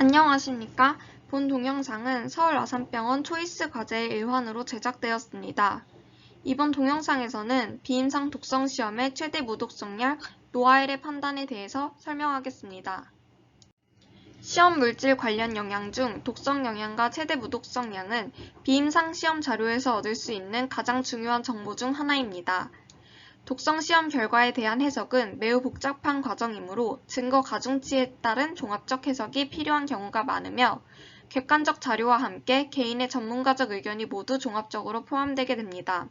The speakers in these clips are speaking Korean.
안녕하십니까. 본 동영상은 서울 아산병원 초이스 과제의 일환으로 제작되었습니다. 이번 동영상에서는 비임상 독성 시험의 최대 무독성량 노아엘의 판단에 대해서 설명하겠습니다. 시험 물질 관련 영양 중 독성 영양과 최대 무독성량은 비임상 시험 자료에서 얻을 수 있는 가장 중요한 정보 중 하나입니다. 독성 시험 결과에 대한 해석은 매우 복잡한 과정이므로 증거 가중치에 따른 종합적 해석이 필요한 경우가 많으며 객관적 자료와 함께 개인의 전문가적 의견이 모두 종합적으로 포함되게 됩니다.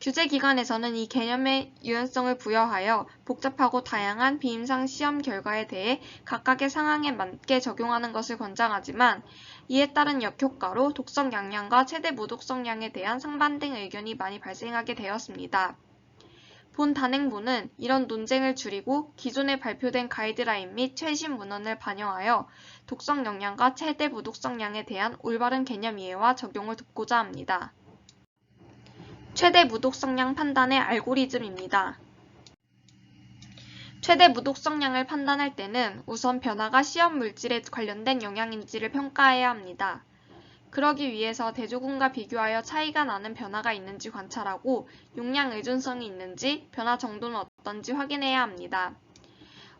규제기관에서는 이 개념에 유연성을 부여하여 복잡하고 다양한 비임상 시험 결과에 대해 각각의 상황에 맞게 적용하는 것을 권장하지만 이에 따른 역효과로 독성 양량과 최대 무독성량에 대한 상반된 의견이 많이 발생하게 되었습니다. 본 단행본은 이런 논쟁을 줄이고 기존에 발표된 가이드라인 및 최신 문헌을 반영하여 독성 영양과 최대 무독성량에 대한 올바른 개념 이해와 적용을 돕고자 합니다. 최대 무독성량 판단의 알고리즘입니다. 최대 무독성량을 판단할 때는 우선 변화가 시험 물질에 관련된 영양인지를 평가해야 합니다. 그러기 위해서 대조군과 비교하여 차이가 나는 변화가 있는지 관찰하고 용량 의존성이 있는지 변화 정도는 어떤지 확인해야 합니다.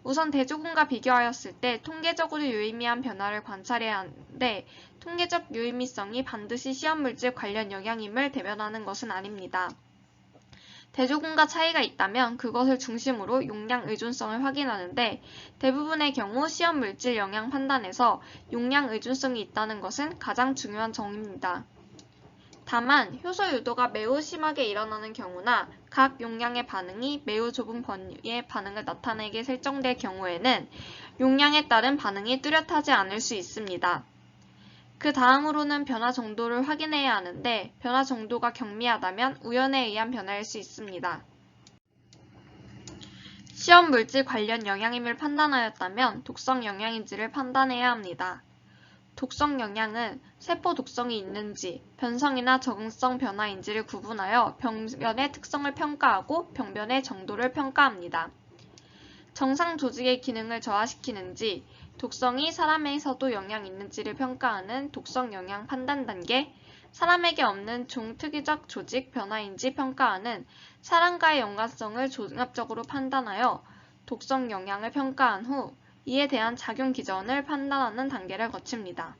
우선 대조군과 비교하였을 때 통계적으로 유의미한 변화를 관찰해야 하는데 통계적 유의미성이 반드시 시험 물질 관련 영향임을 대변하는 것은 아닙니다. 대조군과 차이가 있다면 그것을 중심으로 용량 의존성을 확인하는데 대부분의 경우 시험 물질 영양 판단에서 용량 의존성이 있다는 것은 가장 중요한 점입니다. 다만 효소 유도가 매우 심하게 일어나는 경우나 각 용량의 반응이 매우 좁은 범위의 반응을 나타내게 설정될 경우에는 용량에 따른 반응이 뚜렷하지 않을 수 있습니다. 그 다음으로는 변화 정도를 확인해야 하는데 변화 정도가 경미하다면 우연에 의한 변화일 수 있습니다. 시험 물질 관련 영양임을 판단하였다면 독성 영양인지를 판단해야 합니다. 독성 영양은 세포 독성이 있는지 변성이나 적응성 변화인지를 구분하여 병변의 특성을 평가하고 병변의 정도를 평가합니다. 정상 조직의 기능을 저하시키는지 독성이 사람에서도 영향 있는지를 평가하는 독성 영향 판단 단계, 사람에게 없는 종특이적 조직 변화인지 평가하는 사람과의 연관성을 종합적으로 판단하여 독성 영향을 평가한 후 이에 대한 작용 기전을 판단하는 단계를 거칩니다.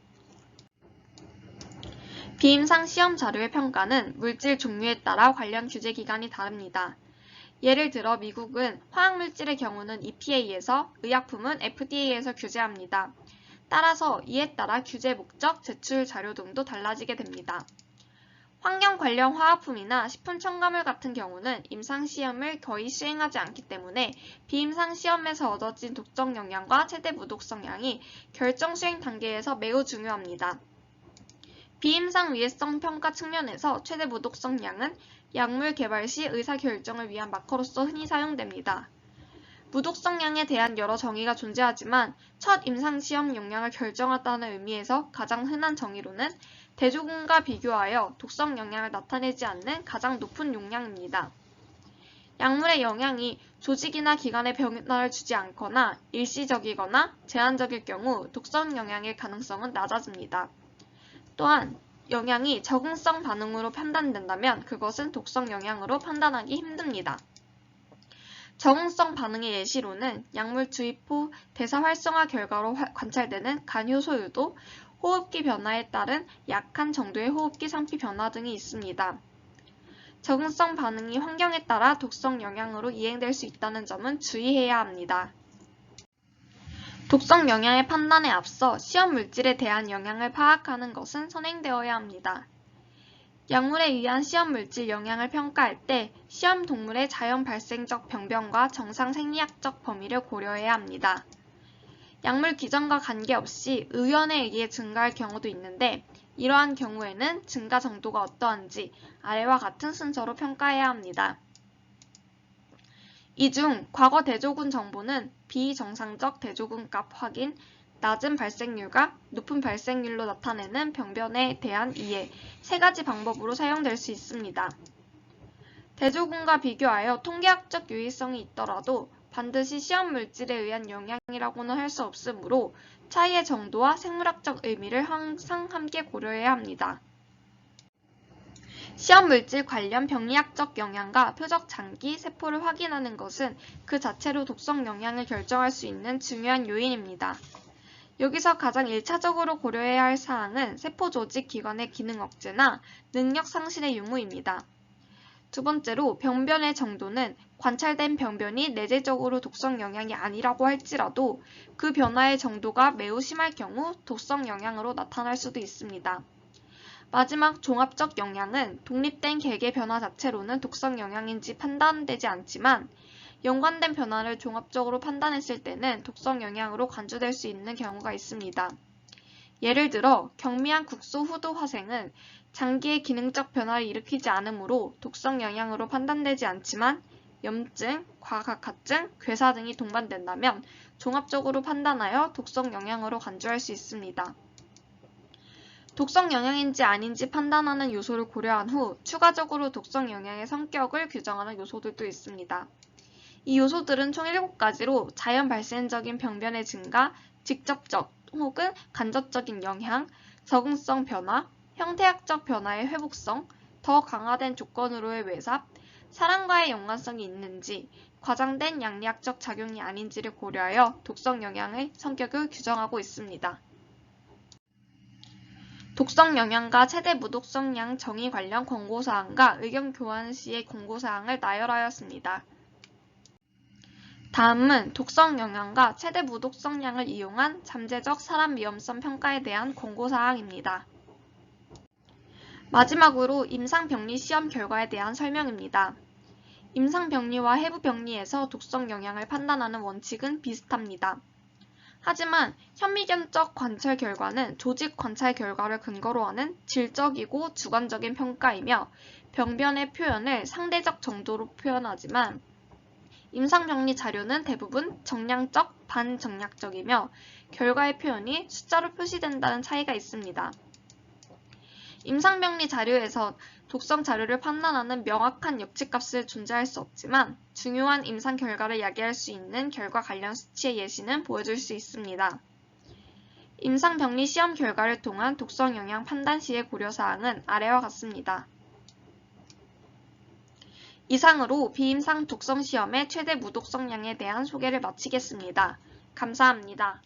비임상 시험 자료의 평가는 물질 종류에 따라 관련 규제 기관이 다릅니다. 예를 들어 미국은 화학물질의 경우는 EPA에서 의약품은 FDA에서 규제합니다. 따라서 이에 따라 규제 목적, 제출 자료 등도 달라지게 됩니다. 환경 관련 화학품이나 식품 첨가물 같은 경우는 임상 시험을 거의 수행하지 않기 때문에 비임상 시험에서 얻어진 독성 영향과 최대 무독성량이 결정 수행 단계에서 매우 중요합니다. 비임상 위해성 평가 측면에서 최대 무독성량은 약물 개발 시 의사결정을 위한 마커로서 흔히 사용됩니다. 무독성량에 대한 여러 정의가 존재하지만 첫 임상시험 용량을 결정한다는 의미에서 가장 흔한 정의로는 대조군과 비교하여 독성 영향을 나타내지 않는 가장 높은 용량입니다. 약물의 영향이 조직이나 기관에 변화를 주지 않거나 일시적이거나 제한적일 경우 독성 영향의 가능성은 낮아집니다. 또한 영향이 적응성 반응으로 판단된다면 그것은 독성 영향으로 판단하기 힘듭니다. 적응성 반응의 예시로는 약물 주입 후 대사 활성화 결과로 관찰되는 간 효소 유도, 호흡기 변화에 따른 약한 정도의 호흡기 상피 변화 등이 있습니다. 적응성 반응이 환경에 따라 독성 영향으로 이행될 수 있다는 점은 주의해야 합니다. 독성 영향의 판단에 앞서 시험 물질에 대한 영향을 파악하는 것은 선행되어야 합니다. 약물에 의한 시험 물질 영향을 평가할 때 시험 동물의 자연 발생적 병변과 정상 생리학적 범위를 고려해야 합니다. 약물 기전과 관계없이 의원에 의해 증가할 경우도 있는데 이러한 경우에는 증가 정도가 어떠한지 아래와 같은 순서로 평가해야 합니다. 이 중 과거 대조군 정보는 비정상적 대조군 값 확인, 낮은 발생률과 높은 발생률로 나타내는 병변에 대한 이해 세 가지 방법으로 사용될 수 있습니다. 대조군과 비교하여 통계학적 유의성이 있더라도 반드시 시험 물질에 의한 영향이라고는 할 수 없으므로 차이의 정도와 생물학적 의미를 항상 함께 고려해야 합니다. 시험 물질 관련 병리학적 영향과 표적 장기 세포를 확인하는 것은 그 자체로 독성 영향을 결정할 수 있는 중요한 요인입니다. 여기서 가장 1차적으로 고려해야 할 사항은 세포 조직 기관의 기능 억제나 능력 상실의 유무입니다. 두 번째로 병변의 정도는 관찰된 병변이 내재적으로 독성 영향이 아니라고 할지라도 그 변화의 정도가 매우 심할 경우 독성 영향으로 나타날 수도 있습니다. 마지막 종합적 영향은 독립된 계계 변화 자체로는 독성 영향인지 판단되지 않지만 연관된 변화를 종합적으로 판단했을 때는 독성 영향으로 간주될 수 있는 경우가 있습니다. 예를 들어 경미한 국소 후도 화생은 장기의 기능적 변화를 일으키지 않으므로 독성 영향으로 판단되지 않지만 염증, 과각화증, 괴사 등이 동반된다면 종합적으로 판단하여 독성 영향으로 간주할 수 있습니다. 독성 영향인지 아닌지 판단하는 요소를 고려한 후 추가적으로 독성 영향의 성격을 규정하는 요소들도 있습니다. 이 요소들은 총 7가지로 자연 발생적인 병변의 증가, 직접적 혹은 간접적인 영향, 적응성 변화, 형태학적 변화의 회복성, 더 강화된 조건으로의 외삽, 사람과의 연관성이 있는지, 과장된 양리학적 작용이 아닌지를 고려하여 독성 영향의 성격을 규정하고 있습니다. 독성 영향과 최대 무독성량 정의 관련 권고사항과 의견 교환 시의 권고사항을 나열하였습니다. 다음은 독성 영향과 최대 무독성량을 이용한 잠재적 사람 위험성 평가에 대한 권고사항입니다. 마지막으로 임상병리 시험 결과에 대한 설명입니다. 임상병리와 해부병리에서 독성 영향을 판단하는 원칙은 비슷합니다. 하지만 현미경적 관찰 결과는 조직 관찰 결과를 근거로 하는 질적이고 주관적인 평가이며 병변의 표현을 상대적 정도로 표현하지만 임상병리 자료는 대부분 정량적, 반정략적이며 결과의 표현이 숫자로 표시된다는 차이가 있습니다. 임상병리 자료에서 독성 자료를 판단하는 명확한 역치값을 존재할 수 없지만 중요한 임상 결과를 야기할 수 있는 결과 관련 수치의 예시는 보여줄 수 있습니다. 임상병리 시험 결과를 통한 독성 영향 판단 시의 고려사항은 아래와 같습니다. 이상으로 비임상 독성 시험의 최대 무독성량에 대한 소개를 마치겠습니다. 감사합니다.